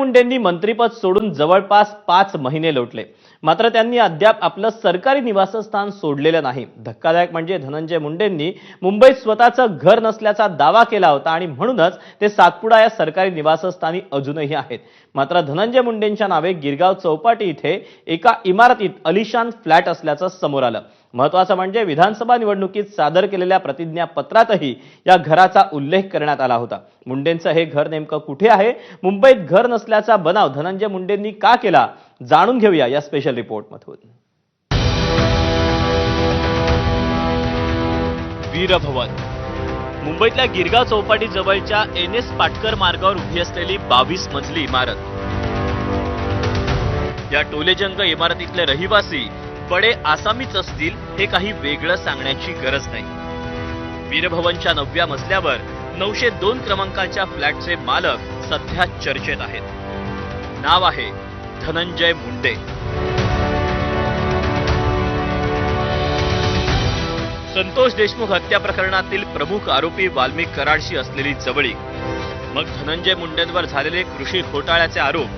मुंडेंनी मंत्रीपद सोडून जवळपास पाच महिने लोटले. मात्र त्यांनी अद्याप आपलं सरकारी निवासस्थान सोडलेलं नाही. धक्कादायक म्हणजे धनंजय मुंडेंनी मुंबईत स्वतःचं घर नसल्याचा दावा केला होता आणि म्हणूनच ते सातपुडा या सरकारी निवासस्थानी अजूनही आहेत. मात्र धनंजय मुंडेंच्या नावे गिरगाव चौपाटी इथे एका इमारतीत अलिशान फ्लॅट असल्याचं समोर आलं. महत्वाचं म्हणजे विधानसभा निवडणुकीत सादर केलेल्या प्रतिज्ञापत्रातही या घराचा उल्लेख करण्यात आला होता. मुंडेंचं हे घर नेमकं कुठे आहे? मुंबईत घर नसल्याचा बनाव धनंजय मुंडेंनी का केला? जाणून घेऊया या स्पेशल रिपोर्टमधून वीरभवन. मुंबईतल्या गिरगाव चौपाटी जवळच्या एन एस पाटकर मार्गावर उभी असलेली बावीस मजली इमारत. या टोलेजंग इमारतीतले रहिवासी बडे आसामीच असतील हे काही वेगळं सांगण्याची गरज नाही. वीरभवनच्या नवव्या मजल्यावर नऊशे दोन क्रमांकाच्या फ्लॅटचे मालक सध्या चर्चेत आहेत. नाव आहे धनंजय मुंडे. संतोष देशमुख हत्या प्रकरणातील प्रमुख आरोपी वाल्मिक कराडशी असलेली जवळीक. मग धनंजय मुंडेंवर झालेले कृषी घोटाळ्याचे आरोप.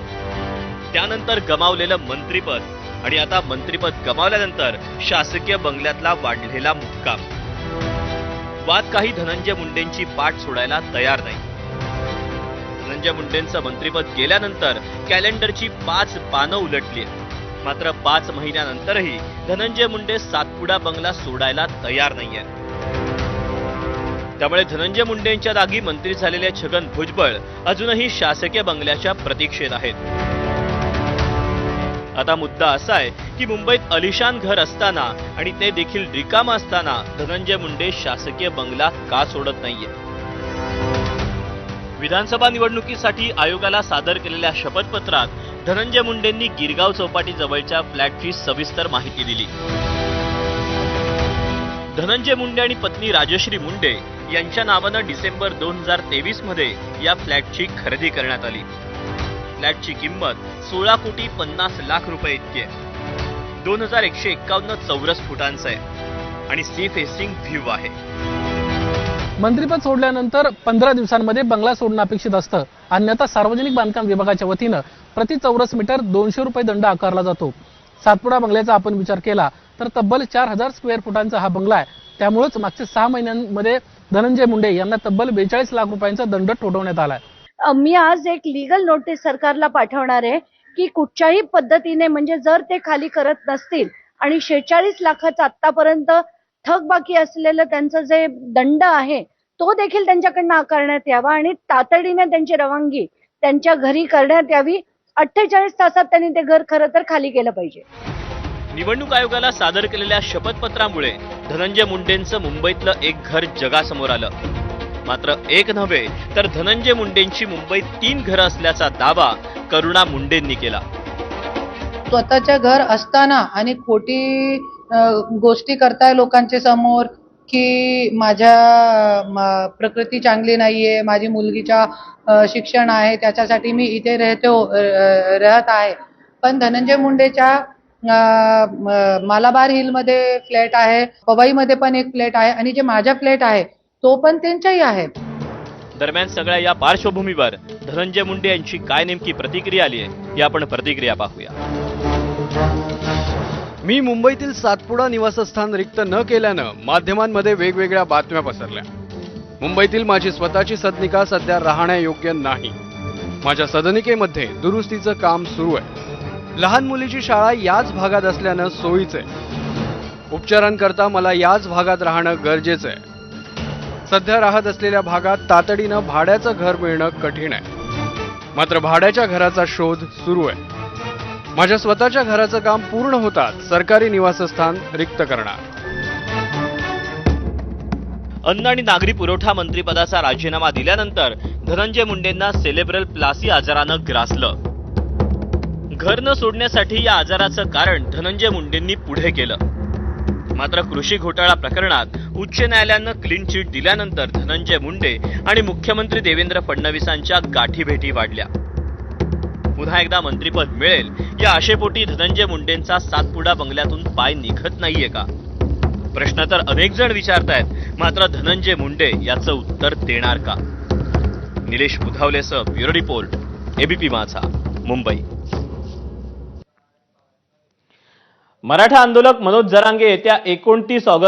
त्यानंतर गमावलेलं मंत्रीपद. आणि आता मंत्रीपद गमावल्यानंतर शासकीय बंगल्यातला वाढलेला मुक्काम. वाद काही धनंजय मुंडेंची पाठ सोडायला तयार नाही. धनंजय मुंडेंचं मंत्रीपद गेल्यानंतर कॅलेंडरची पाच पानं उलटली. मात्र पाच महिन्यानंतरही धनंजय मुंडे सातपुडा बंगला सोडायला तयार नाहीये. त्यामुळे धनंजय मुंडेंच्या जागी मंत्री झालेले छगन भुजबळ अजूनही शासकीय बंगल्याच्या प्रतीक्षेत आहेत. आता मुद्दा असा आहे की मुंबईत अलिशान घर असताना आणि ते देखील रिकाम असताना धनंजय मुंडे शासकीय बंगला का सोडत नाहीये? विधानसभा निवडणुकीसाठी आयोगाला सादर केलेल्या शपथपत्रात धनंजय मुंडेंनी गिरगाव चौपाटी जवळच्या फ्लॅटची सविस्तर माहिती दिली. धनंजय मुंडे आणि पत्नी राजश्री मुंडे यांच्या नावानं डिसेंबर दोन हजार तेवीसमध्ये या फ्लॅटची खरेदी करण्यात आली. फ्लॅटची किंमत सोळा कोटी पन्नास लाख रुपये इतकी आहे. दोन हजार एकशे एक्कावन्न चौरस फुटांचं आहे. आणि सी फेसिंग व्ह्यू आहे. मंत्रिपद सोडल्यानंतर पंधरा दिवसांमध्ये बंगला सोडणं अपेक्षित असतं. अन्यथा सार्वजनिक बांधकाम विभागाच्या वतीनं प्रति चौरस मीटर दोनशे रुपये दंड आकारला जातो. सातपुडा बंगल्याचा आपण विचार केला तर तब्बल चार हजार स्क्वेअर फुटांचा हा बंगला आहे. त्यामुळेच मागच्या सहा महिन्यांमध्ये धनंजय मुंडे यांना तब्बल बेचाळीस लाख रुपयांचा दंड ठोठवण्यात आलाय. आहे मी आज एक लीगल नोटीस सरकारला पाठवणार आहे की कुठच्याही पद्धतीने म्हणजे जर ते खाली करत नसतील आणि शेहेचाळीस लाखाचं आतापर्यंत थकबाकी असलेलं त्यांचं जे दंड आहे तो देखील त्यांच्याकडनं आकारण्यात यावा आणि तातडीने त्यांची रवानगी त्यांच्या घरी करण्यात यावी. अठ्ठेचाळीस तासात त्यांनी ते घर खरं तर खाली केलं पाहिजे. निवडणूक आयोगाला सादर केलेल्या शपथपत्रामुळे धनंजय मुंडेंचं मुंबईतलं एक घर जगासमोर आलं. मात्र एक नव्हे तर धनंजय मुंडेंची मुंबईत तीन घरं असल्याचा दावा करुणा मुंडेंनी केला. स्वतःच्या घर असताना आणि खोटी गोष्टी करताय लोकांच्या समोर की माझ्या प्रकृती चांगली नाहीये माझी मुलगीच्या शिक्षण आहे त्याच्यासाठी मी इथे राहतो राहत आहे. पण धनंजय मुंडेच्या मालाबार हिलमध्ये फ्लॅट आहे पवईमध्ये पण एक फ्लॅट आहे आणि जे माझ्या फ्लॅट आहे तो पण त्यांचाही आहे दरम्यान सगळ्या या पार्श्वभूमीवर धनंजय मुंडे यांची काय नेमकी प्रतिक्रिया आली आहे या आपण प्रतिक्रिया पाहूया. मी मुंबईतील सातपुडा निवासस्थान रिक्त न केल्यानं माध्यमांमध्ये वेगवेगळ्या बातम्या पसरल्या. मुंबईतील माझी स्वतःची सदनिका सध्या राहण्यायोग्य नाही. माझ्या सदनिकेमध्ये दुरुस्तीचं काम सुरू आहे. लहान मुलीची शाळा याच भागात असल्यानं सोयीचं आहे. उपचारांकरता मला याच भागात राहणं गरजेचं आहे. सध्या राहत असलेल्या भागात तातडीनं भाड्याचं घर मिळणं कठीण आहे. मात्र भाड्याच्या घराचा शोध सुरू आहे. माझ्या स्वतःच्या घराचं काम पूर्ण होतात सरकारी निवासस्थान रिक्त करणार. अन्न आणि नागरी पुरवठा मंत्रीपदाचा राजीनामा दिल्यानंतर धनंजय मुंडेंना सेलेब्रल प्लासी आजारानं ग्रासलं. घर न सोडण्यासाठी या आजाराचं कारण धनंजय मुंडेंनी पुढे केलं. मात्र कृषी घोटाळा प्रकरणात उच्च न्यायालयानं क्लीन चिट दिल्यानंतर धनंजय मुंडे आणि मुख्यमंत्री देवेंद्र फडणवीसांच्या गाठीभेटी वाढल्या. पुन्हा एकदा मंत्रीपद मिळेल या आशेपोटी धनंजय मुंडेंचा सातपुडा बंगल्यातून पाय निघत नाहीये का? प्रश्न तर अनेक जण विचारतायत मात्र धनंजय मुंडे याचं उत्तर देणार का? Nilesh बुधावलेसह bureau report ABP Majha Mumbai. Maratha आंदोलक मनोज जरांगे येत्या एकोणतीस ऑगस्ट